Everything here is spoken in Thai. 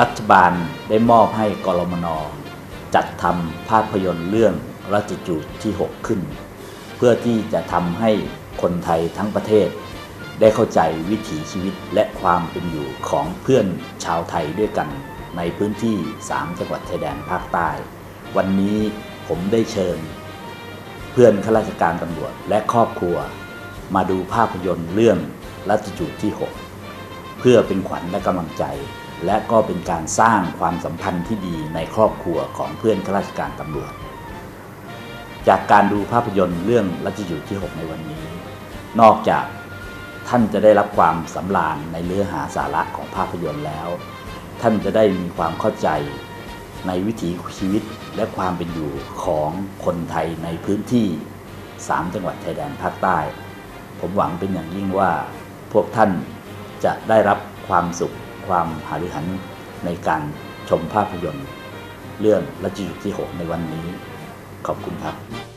รัฐบาลได้มอบให้กรมนจัดทำภาพยนตร์เรื่องรัชจูดที่ 6 ขึ้น เพื่อที่จะทำให้คนไทยทั้งประเทศ ได้เข้าใจวิถีชีวิตและความเป็นอยู่ของเพื่อนชาวไทยด้วยกัน ในพื้นที่ 3 จังหวัดชายแดนภาคใต้ วันนี้ผมได้เชิญ เพื่อนข้าราชการตำรวจและครอบครัว มาดูภาพยนตร์เรื่องรัชจูดที่ 6 เพื่อเป็นขวัญและกำลังใจ และก็เป็นการสร้างความสัมพันธ์ที่ดีในครอบครัวของเพื่อนข้าราชการตำรวจ จากการดูภาพยนตร์เรื่องรัชจูดที่ 6 ในวันนี้ นอกจากท่านจะได้รับความสำราญในเนื้อหาสาระของภาพยนตร์แล้ว ท่านจะได้มีความเข้าใจในวิถีชีวิตและความเป็นอยู่ของคนไทยในพื้นที่ 3 จังหวัดชายแดนภาคใต้ ผมหวังเป็นอย่างยิ่งว่า พวกท่านจะได้รับความสุข ความหาริหันในการชมภาพยนตร์ เรื่องรัชยุทธที่ 6 ในวันนี้ ขอบคุณครับ